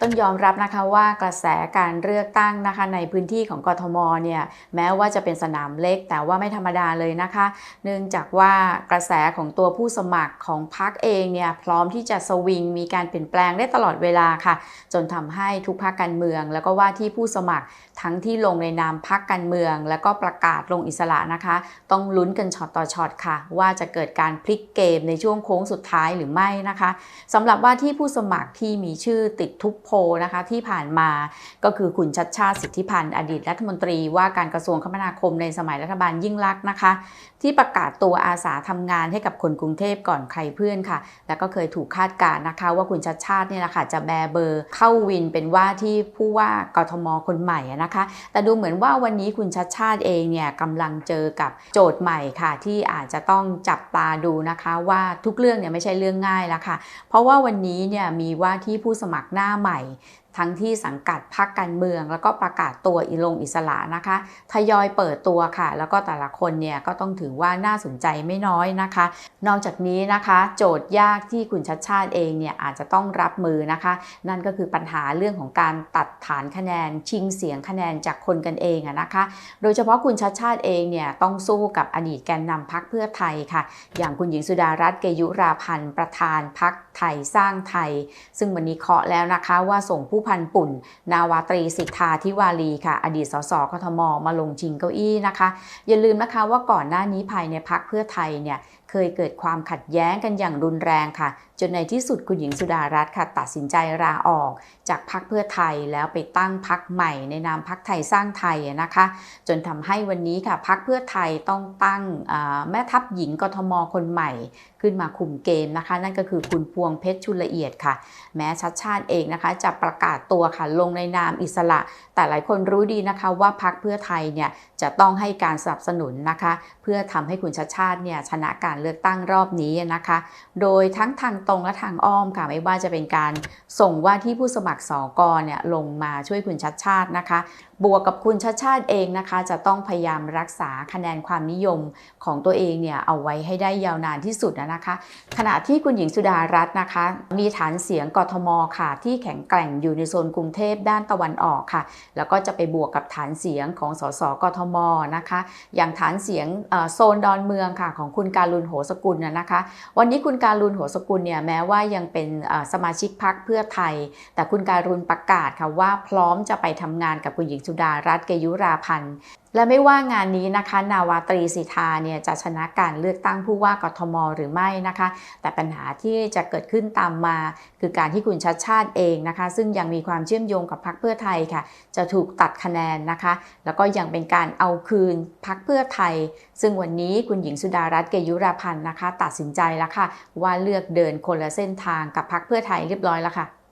ต้องยอมรับนะคะว่ากระแสการเลือกตั้งนะคะในพื้นที่ของกทมเนี่ยแม้ว่าจะเป็นสนามเล็ก แต่ว่าไม่ธรรมดาเลยนะคะ เนื่องจากว่ากระแสของตัวผู้สมัครของพรรคเองเนี่ยพร้อมที่จะสวิงมีการเปลี่ยนแปลงได้ตลอดเวลาค่ะ จนทำให้ทุกพรรคการเมือง แล้วก็ว่าที่ผู้สมัครทั้งที่ลงในนามพรรคการเมือง แล้วก็ประกาศลงอิสระนะคะ ต้องลุ้นกันช็อตต่อช็อตค่ะ ว่าจะเกิดการพลิกเกมในช่วงโค้งสุดท้ายหรือไม่นะคะสำหรับว่าที่ผู้สมัครที่มีชื่อติดทุกโพนะคะที่ผ่านมาก็คือคุณชัดชาติสิทธิพันธ์อดีตรัฐมนตรีว่าการกระทรวงคมนาคมในสมัยรัฐบาลยิ่งลักษณ์นะคะ ที่ประกาศตัวอาสาทำงานให้กับคนกรุงเทพก่อนใครเพื่อนค่ะ แล้วก็เคยถูกคาดการณ์นะคะ ว่าคุณชัดชาติเนี่ยแหละค่ะจะแบเบอร์เข้าวินเป็นว่าที่ผู้ว่ากทมคนใหม่นะคะ แต่ดูเหมือนว่าวันนี้คุณชัดชาติเองเนี่ยกำลังเจอกับโจทย์ใหม่ค่ะ ที่อาจจะต้องจับตาดูนะคะ ว่าทุกเรื่องเนี่ยไม่ใช่เรื่องง่ายแล้วค่ะ เพราะว่าวันนี้เนี่ยมีว่าที่ผู้สมัครหน้าใหม่ใหญ่ ทั้งที่สังกัดพรรคการเมือง แล้วก็ประกาศตัวอิลงอิสระนะคะทยอยเปิดตัวค่ะ แล้วก็แต่ละคนเนี่ยก็ต้องถือว่าน่าสนใจไม่น้อยนะคะ นอกจากนี้นะคะ โจทย์ยากที่คุณชัดชาติเองเนี่ยอาจจะต้องรับมือนะคะ นั่นก็คือปัญหาเรื่องของการตัดฐานคะแนนชิงเสียงคะแนนจากคนกันเองนะคะ โดยเฉพาะคุณชัดชาติเองเนี่ยต้องสู้กับอดีตแกนนำพักเพื่อไทยค่ะ อย่างคุณหญิงสุดารัตน์เกยุราพันธ์ประธานพักไทยสร้างไทย ซึ่งวันนี้เคาะแล้วนะคะว่าส่งผู้พันปุ่น นาวาตรีสิทธาธิวารีค่ะ อดีตสสกทมมาลงชิงเก้าอี้นะคะ อย่าลืมนะคะว่าก่อนหน้านี้ภายในพักเพื่อไทยเนี่ยเคยเกิดความขัดแย้งกันอย่างรุนแรงค่ะจนในที่สุดคุณหญิงสุดารัตน์ค่ะตัดสินใจลาออก จากพักเพื่อไทยแล้วไปตั้งพักใหม่ในนามพักไทยสร้างไทยนะคะ จนทำให้วันนี้ค่ะพักเพื่อไทยต้องตั้งแม่ทัพหญิงกทมคนใหม่ ขึ้นมาคุมเกมนะคะ นั่นก็คือคุณพวงเพชรชุลละเอียดค่ะ แม้ชัดชาติเองนะคะ จะประกาศตัวค่ะลงในนามอิสระ แต่หลายคนรู้ดีนะคะว่าพักเพื่อไทยเนี่ยจะต้องให้การสนับสนุนนะคะ เพื่อทำให้คุณชัดชาติเนี่ยชนะการเลือกตั้งรอบนี้นะคะ โดยทั้งทางตรงและทางอ้อมค่ะไม่ว่าจะเป็นการส่งว่าที่ผู้สมัครสอกรเนี่ยลงมาช่วยคุณชัดชาตินะคะ บวกกับคุณชัดชาติเองนะคะ จะต้องพยายามรักษาคะแนนความนิยมของตัวเองเนี่ยเอาไว้ให้ได้ยาวนานที่สุดนะคะ ขณะที่คุณหญิงสุดารัตน์นะคะ มีฐานเสียงกทมค่ะ ที่แข็งแกร่งอยู่ในโซนกรุงเทพด้านตะวันออกค่ะ แล้วก็จะไปบวกกับฐานเสียงของสสกทมนะคะ อย่างฐานเสียงโซนดอนเมืองค่ะของคุณการุณโหสกุลนะคะ วันนี้คุณการุณโหสกุลเนี่ยแม้ว่ายังเป็นสมาชิกพรรคเพื่อไทย แต่คุณการุณประกาศค่ะว่าพร้อมจะไปทำงานกับคุณหญิงสุดารัตน์เกยุราพันธ์ และไม่ว่างานนี้นะคะ นาวาตรีสิทธาเนี่ยจะชนะการเลือกตั้งผู้ว่ากทมหรือไม่นะคะ แต่ปัญหาที่จะเกิดขึ้นตามมา คือการที่คุณชัดชาติเองนะคะ ซึ่งยังมีความเชื่อมโยงกับพรรคเพื่อไทยค่ะ จะถูกตัดคะแนนนะคะ แล้วก็ยังเป็นการเอาคืนพรรคเพื่อไทย ซึ่งวันนี้คุณหญิงสุดารัตน์เกยุราพันธ์นะคะ ตัดสินใจแล้วค่ะว่าเลือกเดินคนละเส้นทางกับพรรคเพื่อไทยเรียบร้อยแล้วค่ะ